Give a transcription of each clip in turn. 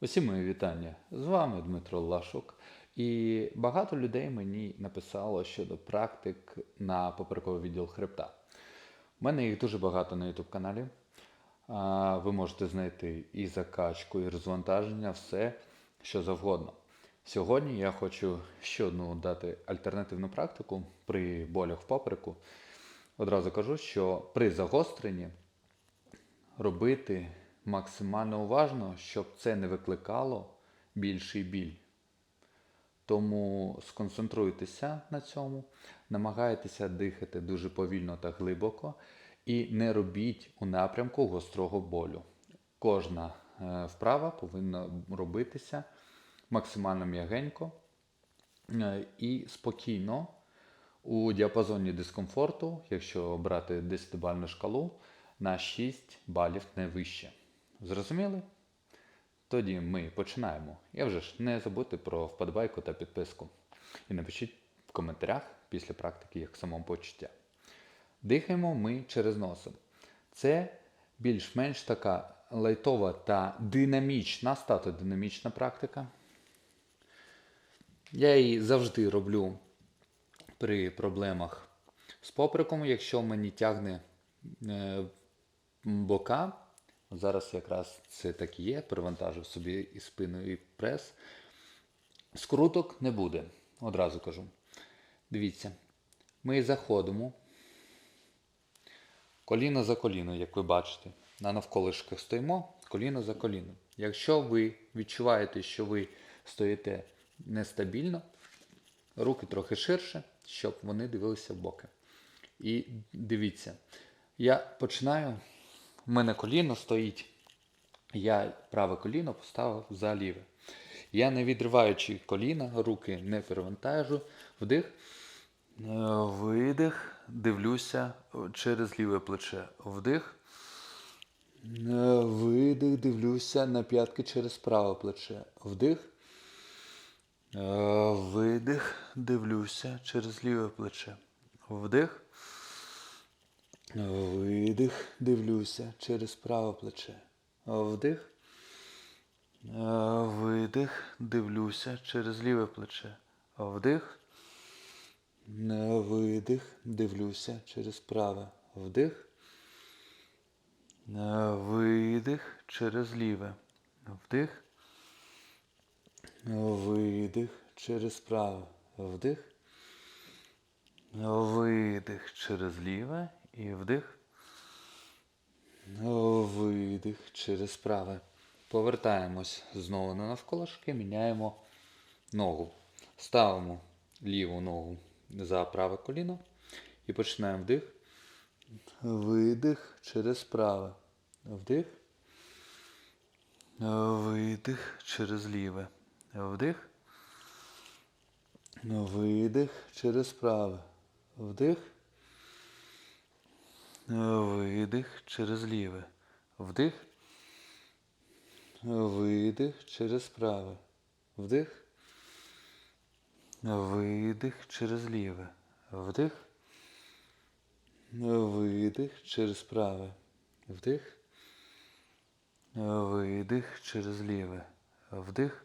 Усім мої вітання. З вами Дмитро Лашук. І багато людей мені написало щодо практик на поперековий відділ хребта. У мене їх дуже багато на YouTube каналі. Ви можете знайти і закачку, і розвантаження, все, що завгодно. Сьогодні я хочу ще одну дати альтернативну практику при болях в попереку. Одразу кажу, що при загостренні робити максимально уважно, щоб це не викликало більший біль. Тому сконцентруйтеся на цьому, намагайтеся дихати дуже повільно та глибоко і не робіть у напрямку гострого болю. Кожна е, вправа повинна робитися максимально м'ягенько е, і спокійно у діапазоні дискомфорту, якщо брати 10-бальну шкалу, на 6 балів не вище. Зрозуміли? Тоді ми починаємо. Я вже ж не забудьте про вподобайку та підписку. І напишіть в коментарях після практики як самопочуття. Дихаємо ми через носом. Це більш-менш така лайтова та динамічна, статодинамічна практика. Я її завжди роблю при проблемах з попереком, якщо мені тягне е, бока. Зараз якраз це так і є, перевантажив собі і спину, і прес. Скруток не буде, одразу кажу. Дивіться, ми заходимо коліно за коліно, як ви бачите. На навколишках стоїмо, коліно за коліно. Якщо ви відчуваєте, що ви стоїте нестабільно, руки трохи ширше, щоб вони дивилися в боки. І дивіться, я починаю, в мене коліно стоїть, я праве коліно поставив за ліве. Я не відриваючи коліна, руки не перевантажу, вдих, е, видих, дивлюся через ліве плече. Вдих. е, Видих, дивлюся на п'ятки через праве плече. Вдих. Е, Видих, дивлюся через ліве плече. Вдих. Видих, дивлюся через праве плече. Вдих. Е, Видих, дивлюся через ліве плече. Вдих. Е, Видих, дивлюся через праве. Вдих. Е, Видих через ліве. Вдих. Видих через праве. Вдих. Видих через ліве і вдих. Видих через праве. Повертаємось знову на навколошки, міняємо ногу. Ставимо ліву ногу за праве коліно і починаємо вдих. Видих через праве. Вдих. Видих через ліве. Вдих. Видих через праве. Вдих. Видих через ліве. Вдих. Видих через праве. Вдих. Видих через ліве. Вдих. Видих через праве. Вдих. Видих через ліве. Вдих.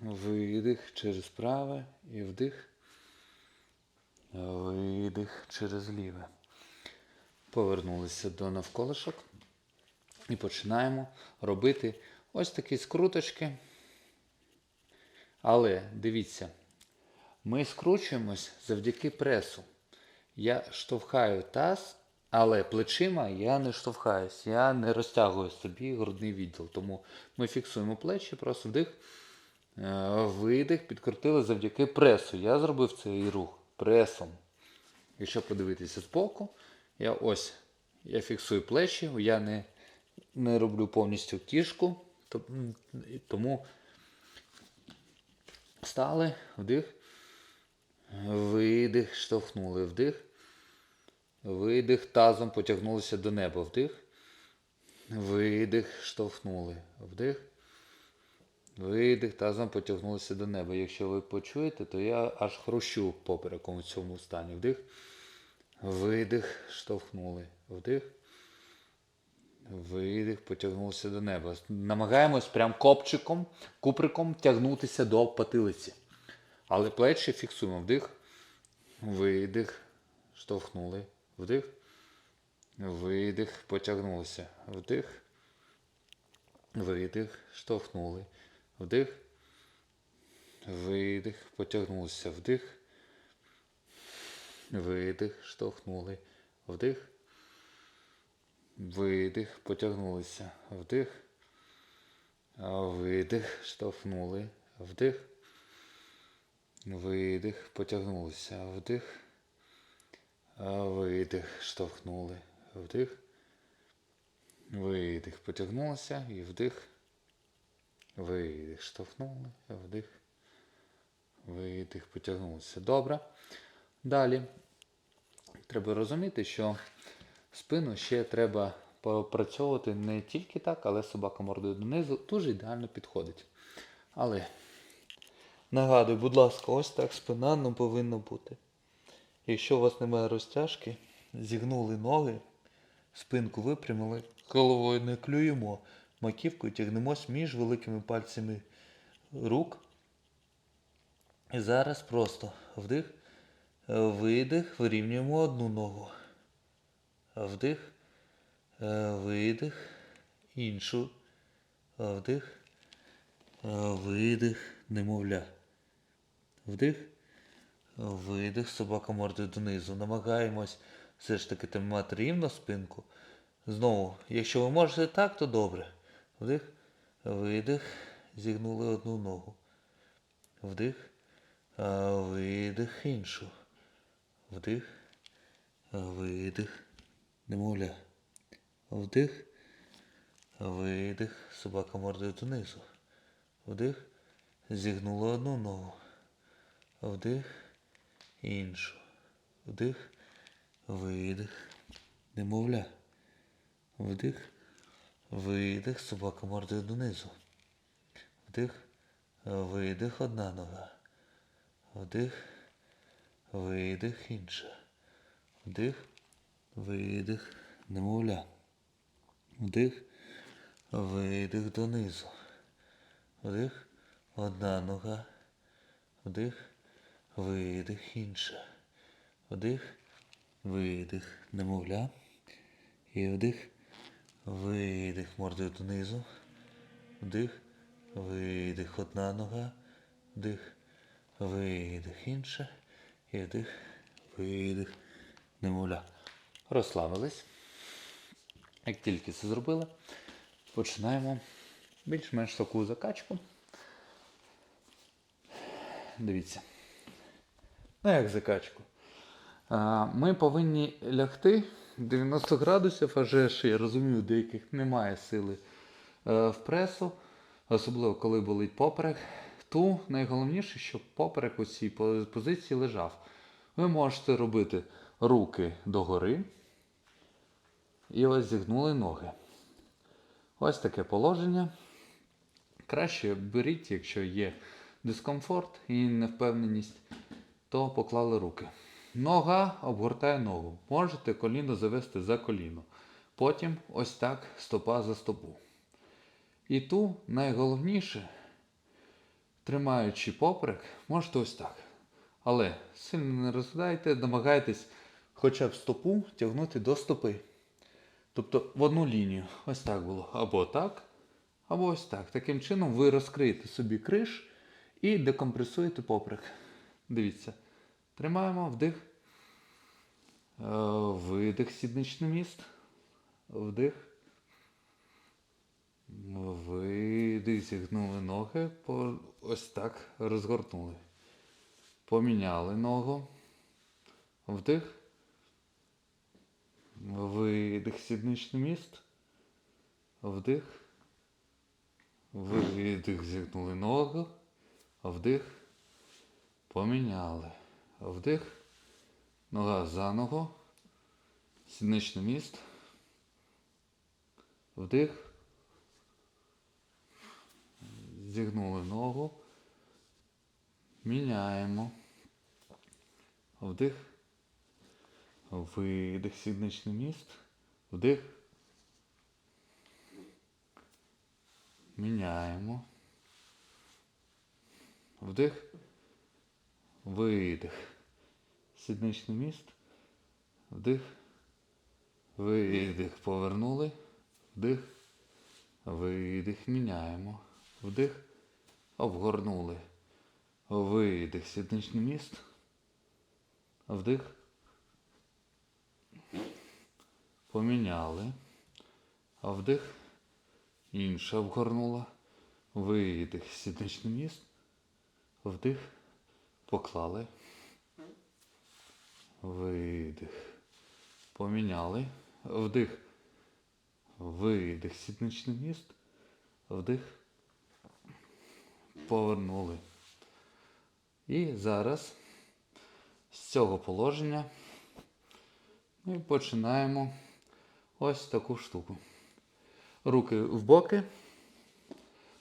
Видих через праве і вдих. Видих через ліве. Повернулися до навколишок і починаємо робити ось такі скруточки. Але дивіться, ми скручуємось завдяки пресу. Я штовхаю таз, але плечима я не штовхаюсь, я не розтягую собі грудний відділ. Тому ми фіксуємо плечі, просто вдих, е, видих, підкрутили завдяки пресу. Я зробив цей рух пресом. Якщо подивитися збоку, я ось я фіксую плечі, я не, не роблю повністю кішку, тому стали, вдих, видих, штовхнули, вдих, видих, тазом потягнулися до неба, вдих, видих, штовхнули, вдих. Видих, тазом потягнулися до неба. Якщо ви почуєте, то я аж хрущу попереком у цьому стані. Вдих. Видих, штовхнули. Вдих. Видих, потягнулися до неба. Намагаємось прям копчиком, куприком тягнутися до потилиці. Але плечі фіксуємо. Вдих. Видих. Штовхнули. Вдих. Видих. Потягнулися. Вдих. Видих. Штовхнули. Вдих. Видих. Потягнулися. Вдих. Видих. Штовхнули. Вдих. Видих. Потягнулися. Вдих. Видих. Штовхнули. Вдих. Видих, потягнулися, вдих. Видих, штовхнули, вдих. Видих, потягнулися і вдих. Видих, штовхнули, вдих. Видих, потягнулися. Добре. Далі. Треба розуміти, що спину ще треба попрацьовувати не тільки так, але собака мордою донизу дуже ідеально підходить. Але Нагадую, будь ласка, ось так спина не повинна бути. Якщо у вас немає розтяжки, зігнули ноги, спинку випрямили, головою не клюємо, маківкою тягнемось між великими пальцями рук. І зараз просто вдих, видих, вирівнюємо одну ногу. Вдих, видих, іншу. Вдих, видих, немовля. Вдих, видих, собака мордою донизу. Намагаємось все ж таки тримати рівно спинку. Знову, якщо ви можете так, то добре. Вдих, видих, зігнули одну ногу. Вдих, видих іншу. Вдих, видих, немовля. Вдих, видих, собака мордою донизу. Вдих, зігнули одну ногу. Вдих, іншу. Вдих, видих. Немовля. Вдих, видих, собака мордою донизу. Вдих, видих, одна нога. Вдих, видих, інша. Вдих, видих, немовля. Вдих, видих донизу. Вдих, одна нога. Вдих, видих, інша. Вдих, видих, немовля. І вдих, видих, мордою донизу. Вдих, видих, одна нога. Вдих, видих, інша. І вдих, видих, немовля. Розслабились. Як тільки це зробили, починаємо більш-менш таку закачку. Дивіться. Ну як закачку? Ми повинні лягти 90 градусів, аже ж я розумію, деяких немає сили е, в пресу, особливо коли болить поперек. То найголовніше, щоб поперек у цій позиції лежав. Ви можете робити руки догори і ось зігнули ноги. Ось таке положення. Краще беріть, якщо є дискомфорт і невпевненість, то поклали руки. Нога обгортає ногу. Можете коліно завести за коліно. Потім ось так стопа за стопу. І ту найголовніше, тримаючи поперек, можете ось так. Але сильно не розглядайте, намагайтесь хоча б стопу тягнути до стопи. Тобто в одну лінію. Ось так було. Або так, або ось так. Таким чином ви розкриєте собі криш і декомпресуєте поперек. Дивіться. Тримаємо вдих. Е, видих, сідничний міст. Вдих. Видих, зігнули ноги. Ось так розгорнули. Поміняли ногу. Вдих. Видих, сідничний міст. Вдих. Видих, зігнули ногу. Вдих. Поміняли. Вдих. Нога за ногу. Сідничний міст. Вдих. Зігнули ногу. Міняємо. Вдих. Видих, сідничний міст. Вдих. міняємо. Вдих. Видих. Сідничний міст. Вдих. Видих. Повернули. Вдих. Видих. Міняємо. Вдих. Обгорнули. Видих. Сідничний міст. Вдих. Поміняли. Вдих. Інша обгорнула. Видих. Сідничний міст. Вдих. Поклали. Видих. Поміняли. Вдих. Видих. Сідничний міст. Вдих. Повернули. І зараз з цього положення ми починаємо ось таку штуку. Руки в боки.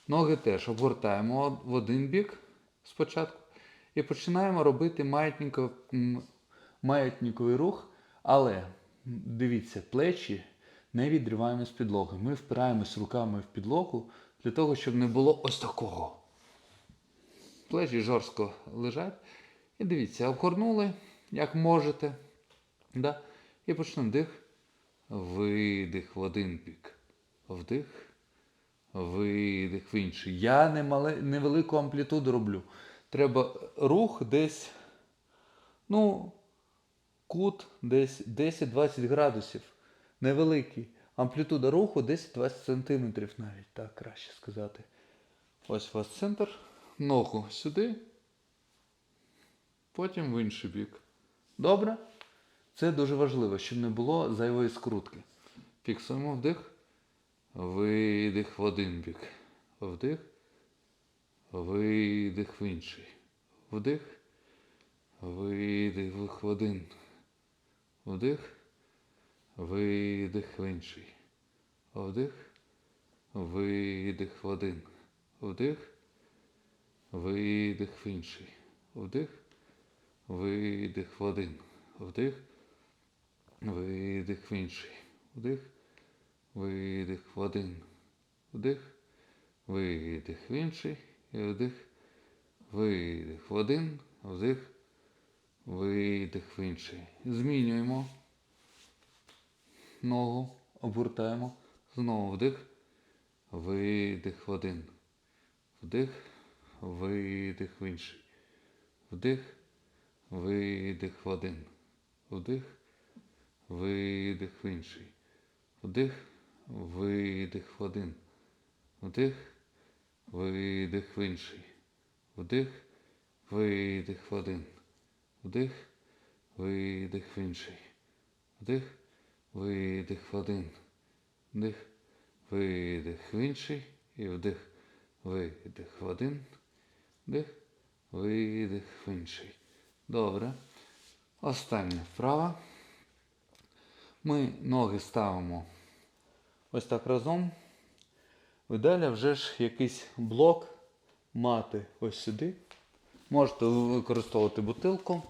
Ноги теж обгортаємо в один бік спочатку. І починаємо робити маятнико- м, маятниковий рух. Але дивіться, плечі не відриваємо з підлоги. Ми впираємось руками в підлогу для того, щоб не було ось такого. Плечі жорстко лежать. І дивіться, обгорнули, як можете. Да? І почнемо дих. Видих в один бік. Вдих. Видих в інший. Я не невелику амплітуду роблю. Треба рух десь, ну, кут десь 10-20 градусів. Невеликий. Амплітуда руху 10-20 сантиметрів навіть, так краще сказати. Ось у вас центр. Ногу сюди. Потім в інший бік. Добре? Це дуже важливо, щоб не було зайвої скрутки. Фіксуємо вдих. Видих в один бік. Вдих. Видих в інший. Вдих. Видих в один. Вдих. Видих в інший. Вдих. Видих в один. Вдих. Видих в інший. Вдих. Видих в один. Вдих. Видих в інший. Вдих. Видих в один. Вдих. Видих в інший. І вдих. Видих в один. Вдих. Видих в інший. Змінюємо. Ногу. Обгортаємо. Знову вдих. Видих в один. Вдих. Видих в інший. Вдих. Видих в один. Вдих. Видих в інший. Вдих. Видих в один. Вдих. Видих в інший. Вдих. Видих в один. Вдих. Видих в інший. Вдих. Видих в один. Вдих. Видих в інший. І вдих. Видих в один. Вдих. Видих інший. Добре. Остання вправа. Ми ноги ставимо ось так разом. І далі вже ж якийсь блок мати ось сюди. Можете використовувати бутилку.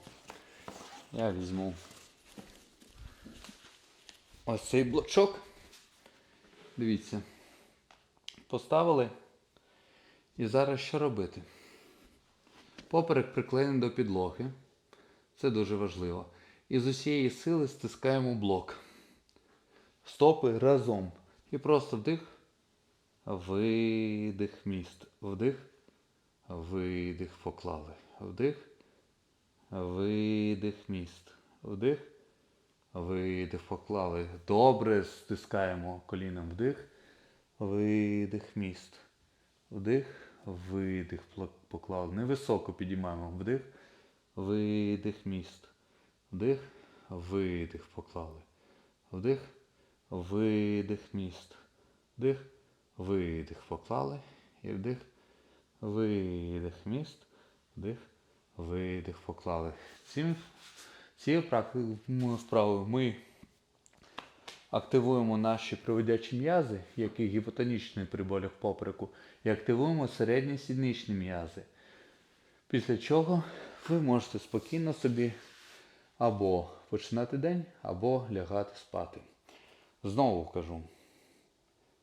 Я візьму ось цей блочок. Дивіться. Поставили. І зараз що робити? Поперек приклеєний до підлоги. Це дуже важливо. І з усієї сили стискаємо блок. Стопи разом. І просто вдих. Видих міст. Вдих. Видих поклали. Вдих. Видих міст. Вдих. Видих поклали. Добре стискаємо коліном вдих. Видих міст. Вдих. Видих пла- поклали. Невисоко підіймаємо. Вдих. Видих міст. Вдих. Видих поклали. Вдих. Видих міст. Вдих. Видих поклали. І вдих. Видих міст. Вдих. Видих поклали. Цим, цією практи- м, вправою ми активуємо наші приводячі м'язи, які гіпотонічні при болях попереку, і активуємо середні сідничні м'язи. Після чого ви можете спокійно собі або починати день, або лягати спати. Знову кажу,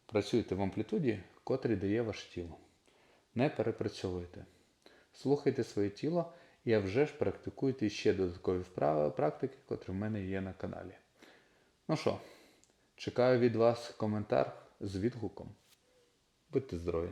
працюйте в амплітуді, котрий дає ваше тіло. Не перепрацьовуйте. Слухайте своє тіло і а вже ж практикуйте ще додаткові вправи, практики, котрі в мене є на каналі. Ну що, чекаю від вас коментар з відгуком. Будьте здорові!